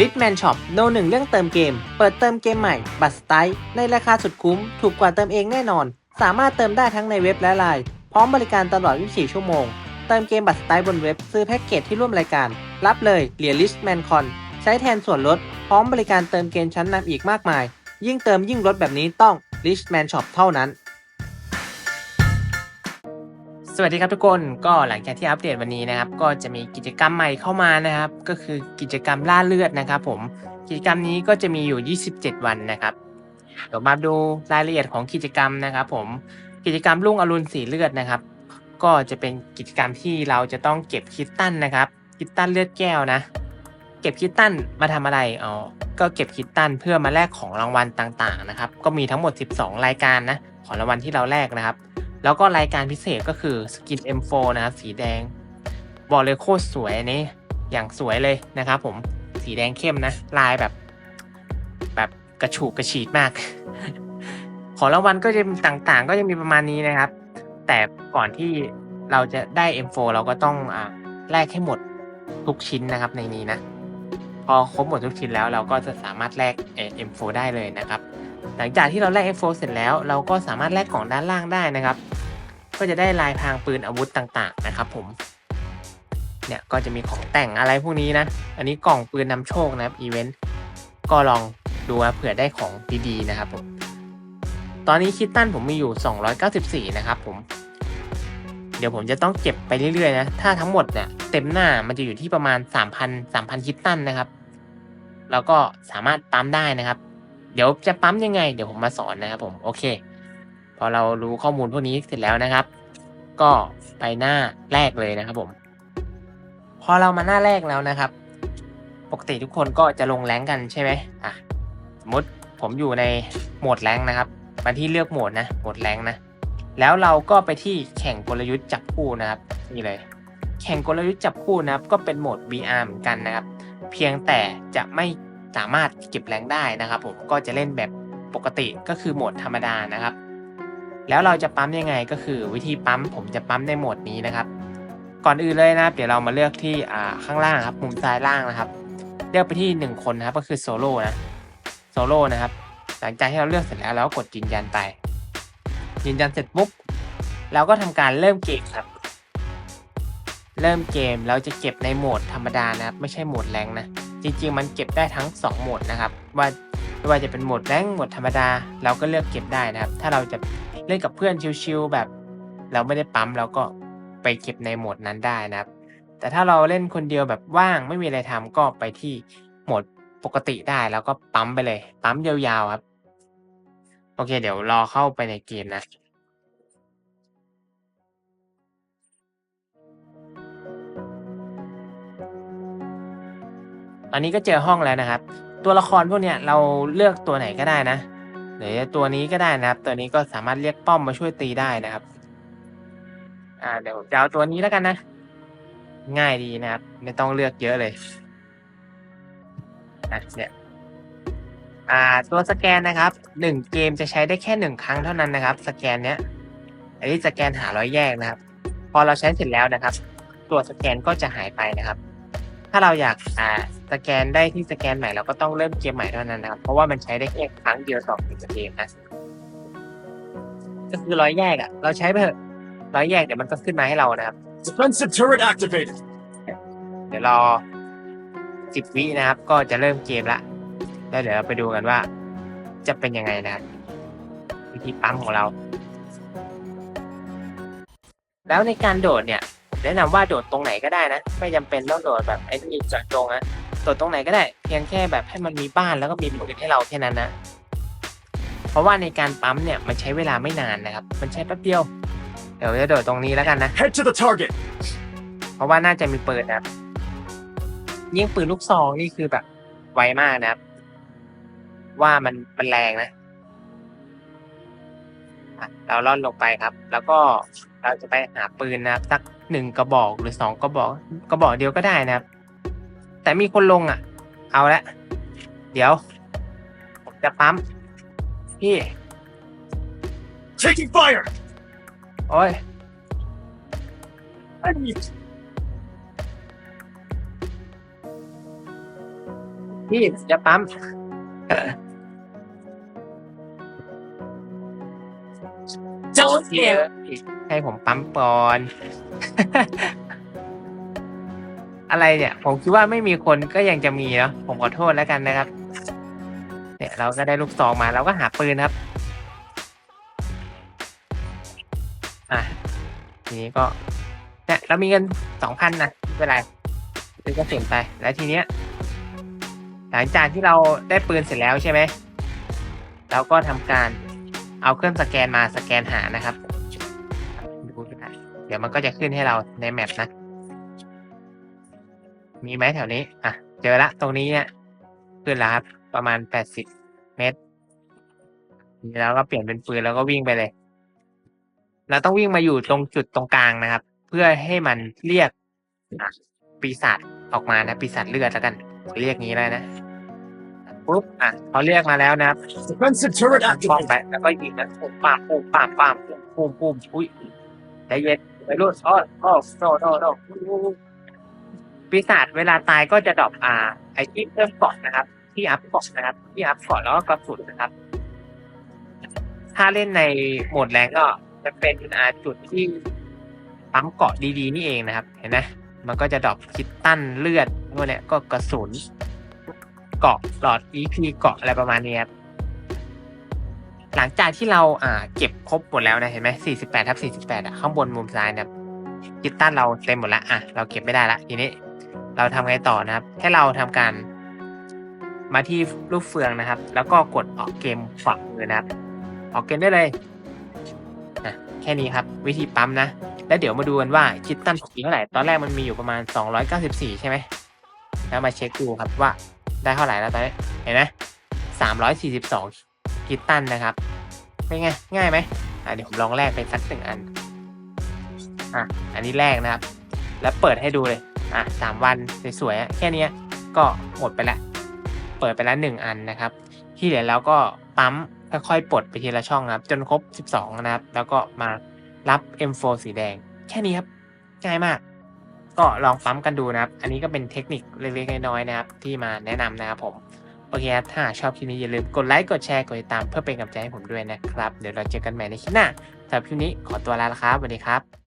r i c h m a n Shop โนหนึ่งเรื่องเติมเกม เปิดเติมเกมใหม่ บัตรสไตล์ในราคาสุดคุ้ม ถูกกว่าเติมเองแน่นอน สามารถเติมได้ทั้งในเว็บและไลน์พร้อมบริการตลอด 24 ชั่วโมง เติมเกมบัตรสไตล์บนเว็บ ซื้อแพ็กเกจที่ร่วมรายการ รับเลยเหรียญ Richman Con ใช้แทนส่วนลด พร้อมบริการเติมเกมชั้นนำอีกมากมาย ยิ่งเติมยิ่งลดแบบนี้ต้อง Richman Shop เท่านั้น สวัสดีครับทุกคนก็หลังจากที่อัปเดตวันนี้นะครับ ก็จะมีกิจกรรมใหม่เข้ามานะครับ ก็คือกิจกรรมล่าเลือดนะครับ ผมกิจกรรมนี้ก็จะมีอยู่ 27 วันนะครับเดี๋ยวมาดูรายละเอียดของกิจกรรมนะครับ ผมกิจกรรมรุ่งอรุณสีเลือดนะครับ ก็จะเป็นกิจกรรมที่เราจะต้องเก็บคิตตันนะครับ คิตตันเลือดแก้วนะ เก็บคิตตันมาทำอะไรอ๋อก็เก็บคิตตันเพื่อมาแลกของรางวัลต่างๆนะครับ ก็มีทั้งหมด 12 รายการนะของรางวัลที่เราแลกนะครับ แล้วก็รายการพิเศษก็คือสกิน M4 นะครับสีแดง บอกเลยโคตรสวยนนี้อย่างสวยเลยนะครับผมสีแดงเข้มนะ ลายแบบ แบบกระฉูกกระฉีดมาก ของรางวัลก็จะมีต่างๆ ก็จะมีประมาณนี้นะครับ แต่ก่อนที่เราจะได้ M4 เราก็ต้องอ่าแลกให้หมดทุกชิ้นนะครับในนี้นะ พอครบหมดทุกชิ้นแล้วเราก็จะสามารถแลกเอ่อ M4 ได้เลยนะครับ หลังจากที่เราแลก F4 เสร็จแล้ว เราก็สามารถแลกกล่องด้านล่างได้นะครับ ก็จะได้ลายพรางปืนอาวุธต่างๆนะครับผม เนี่ยก็จะมีของแต่งอะไรพวกนี้นะ อันนี้กล่องปืนนำโชคนะครับอีเวนต์ ก็ลองดูว่าเผื่อได้ของดีๆนะครับผม ตอนนี้คิตตันผมมีอยู่ 294 นะครับผม เดี๋ยวผมจะต้องเก็บไปเรื่อยๆนะ ถ้าทั้งหมดเนี่ยเต็มหน้ามันจะอยู่ที่ประมาณ 3,000 3,000 คิตตันนะครับ แล้วก็สามารถปั๊มได้นะครับ เดี๋ยวจะปั๊มยังไง เดี๋ยวผมมาสอนนะครับผมโอเค พอเรารู้ข้อมูลพวกนี้เสร็จแล้วนะครับ ก็ไปหน้าแรกเลยนะครับผม พอเรามาหน้าแรกแล้วนะครับ ปกติทุกคนก็จะลงแรงกันใช่ไหมอะสมมติผมอยู่ในโหมดแรงนะครับมาที่เลือกโหมดนะโหมดแรงนะแล้วเราก็ไปที่แข่งกลยุทธ์จับคู่นะครับนี่เลย แข่งกลยุทธ์จับคู่นะครับ ก็เป็นโหมด VR เหมือนกันนะครับ เพียงแต่จะไม่ สามารถเก็บแรงได้นะครับ ผมก็จะเล่นแบบปกติก็คือโหมดธรรมดานะครับ แล้วเราจะปั๊มยังไงก็คือวิธีปั๊มผมจะปั๊มในโหมดนี้นะครับ ก่อนอื่นเลยนะเดี๋ยวเรามาเลือกที่ข้างล่างครับมุมซ้ายล่างนะครับ เลือกไปที่หนึ่งคนนะครับก็คือโซโล่นะโซโล่นะครับหลังจากที่เราเลือกเสร็จแล้วเราก็กดยืนยันไป ยืนยันเสร็จปุ๊บเราก็ทำการเริ่มเกมครับ เริ่มเกมเราจะเก็บในโหมดธรรมดานะครับ ไม่ใช่โหมดแรงนะ จริงๆ มันเก็บได้ทั้ง 2 โหมดนะครับ ว่าไม่ว่าจะเป็นโหมดแรงโหมดธรรมดา เราก็เลือกเก็บได้นะครับ ถ้าเราจะเล่นกับเพื่อนชิวๆแบบ เราไม่ได้ปั๊มเราก็ไปเก็บในโหมดนั้นได้นะครับ แต่ถ้าเราเล่นคนเดียวแบบว่างไม่มีอะไรทำก็ไปที่โหมดปกติได้แล้วก็ปั๊มไปเลย ปั๊มยาวๆครับ โอเค เดี๋ยวรอเข้าไปในเกมนะ ตอนนี้ก็เจอห้องแล้วนะครับ ตัวละครพวกเนี้ยเราเลือกตัวไหนก็ได้นะหรือตัวนี้ก็ได้นะครับ ตัวนี้ก็สามารถเรียกป้อมมาช่วยตีได้นะครับ อ่าเดี๋ยวจะเอาตัวนี้แล้วกันนะ ง่ายดีนะครับ ไม่ต้องเลือกเยอะเลยอะเนี่ยอ่าตัวสแกนนะครับหนึ่งเกมจะใช้ได้แค่หนึ่งครั้งเท่านั้นนะครับ สแกนเนี้ยอันนี้สแกนหาร้อยแยกนะครับ พอเราใช้เสร็จแล้วนะครับ ตัวสแกนก็จะหายไปนะครับ ถ้าเราอยากอ่าสแกนได้ที่สแกนใหม่เราก็ต้องเริ่มเกมใหม่เท่านั้นนะครับ เพราะว่ามันใช้ได้แค่ครั้งเดียวต่อหนึ่งเกมนะก็คือร้อยแยกอะ่ะ เราใช้ไปเถอะร้อยแยกเดี๋ยวมันก็ขึ้นมาให้เรานะครับ Defensive turret activated. เดี๋ยวรอสิบวินะครับ ก็จะเริ่มเกมละแล้วเดี๋ยวเราไปดูกันว่า จะเป็นยังไงนะครับวิธีปั๊มของเรา แล้วในการโดดเนี่ย แนะนำว่าโดดตรงไหนก็ได้นะ ไม่จำเป็นต้องโดดแบบไอ้นี่เจาะจงนะโดดตรงไหนก็ได้ เพียงแค่แบบให้มันมีบ้านแล้วก็มีปืนให้เราแค่นั้นนะ เพราะว่าในการปั๊มเนี่ยมันใช้เวลาไม่นานนะครับ มันใช้แป๊บเดียว เดี๋ยวจะโดดตรงนี้แล้วกันนะ Head to the target. เพราะว่าน่าจะมีปืนนะครับยิ่งปืนลูกซองนี่คือแบบไวมากนะครับ ว่ามันมันแรงนะอะ เราล่อนลงไปครับ แล้วก็เราจะไปหาปืนนะครับสักหนึ่งกระบอกหรือสองกระบอกกระบอกเดียวก็ได้นะครับ แต่มีคนลงอะ เอาละเดี๋ยว ผมจะปั๊มพี่ Taking fire. โอ้ย Enemy. พี่จะปั๊ม Don't เยอะให้ผมปั๊มก่อน อะไรเนี่ย ผมคิดว่าไม่มีคนก็ยังจะมีเนาะผมขอโทษแล้วกันนะครับ เนี่ยเราก็ได้ลูกซองมาเราก็หาปืนครับ อะ ทีนี้ก็เนี่ยเรามีเงินสองพันนะไม่เป็นไรซื้อกระสุนไป แล้วทีเนี้ย หลังจากที่เราได้ปืนเสร็จแล้วใช่ไหมเราก็ทำการ เอาเครื่องสแกนมาสแกนหานะครับ เดี๋ยวมันก็จะขึ้นให้เราในแมปนะ มีไหมแถวนี้ อะ เจอละตรงนี้เนี่ยขึ้นแล้วครับ ประมาณแปดสิบเมตรแล้วก็เปลี่ยนเป็นปืนแล้วก็วิ่งไปเลย เราต้องวิ่งมาอยู่ตรงจุดตรงกลางนะครับ เพื่อให้มันเรียกปีศาจออกมานะปีศาจเลือดแล้วกันเรียกงี้ได้นะ ปุ๊บอะเขาเรียกมาแล้วนะครับ Defensive turret ป้องไป activated. แล้วก็ยิงนะปุ๊บปามปุ๊บปามปามปุ๊บปุ๊บปุ๊บอุ้ยใจเย็นไปรุ่นอ้ออ้อโนโนโนปีศาจเวลาตายก็จะดรอปอ่า ไอที่เพิ่มเกาะนะครับ ที่อัพเกาะนะครับ ที่อัพเกาะแล้วก็กระสุนนะครับ ถ้าเล่นในโหมดแรงก็จะเป็นอ่าจุดที่ปั๊มเกาะดีๆนี่เองนะครับ เห็นไหมมันก็จะดรอปคิดตั้นเลือดพวกเนี้ยก็กระสุน เกาะหลอด EP เกาะอะไรประมาณนี้ครับหลังจากที่เราอ่าเก็บครบหมดแล้วนะเห็นไหม48ทับ48อะข้างบนมุมซ้ายนะครับคิดตั้นเราเต็มหมดละอะเราเก็บไม่ได้ละทีนี้ เราทำไงต่อนะครับให้เราทำการมาที่รูปเฟืองนะครับ แล้วก็กดออกเกมขวามือนะครับ ออกเกมได้เลยอะแค่นี้ครับ วิธีปั๊มนะ แล้วเดี๋ยวมาดูกันว่าคิดตั้นของจริงเท่าไหร่ ตอนแรกมันมีอยู่ประมาณ 294 ใช่ไหมแล้วมาเช็คดูครับว่า ได้เท่าไหร่แล้วตอนนี้เห็นไหม342คิดตั้นนะครับเป็นไงง่ายไหมอะเดี๋ยวผมลองแลกไปสักหนึ่งอันอะอันนี้แรกนะครับ แล้วเปิดให้ดูเลยอะสามวันสวยๆแค่นี้ก็หมดไปละเปิดไปแล้วหนึ่งอันนะครับ ที่เหลือแล้วก็ปั๊มค่อยๆปลดไปทีละช่องนะครับ จนครบ 12 นะครับ แล้วก็มารับ M4 สีแดง แค่นี้ครับ ง่ายมาก ก็ลองปั๊มกันดูนะครับ อันนี้ก็เป็นเทคนิคเล็กๆน้อยๆนะครับ ที่มาแนะนำนะครับผม โอเคครับถ้าชอบคลิปนี้อย่าลืมกดไลค์ กดแชร์ กดติดตามเพื่อเป็นกำลังใจให้ผมด้วยนะครับ เดี๋ยวเราเจอกันใหม่ในคลิปหน้าสำหรับคลิปนี้ขอตัวลาแล้วครับสวัสดีครับ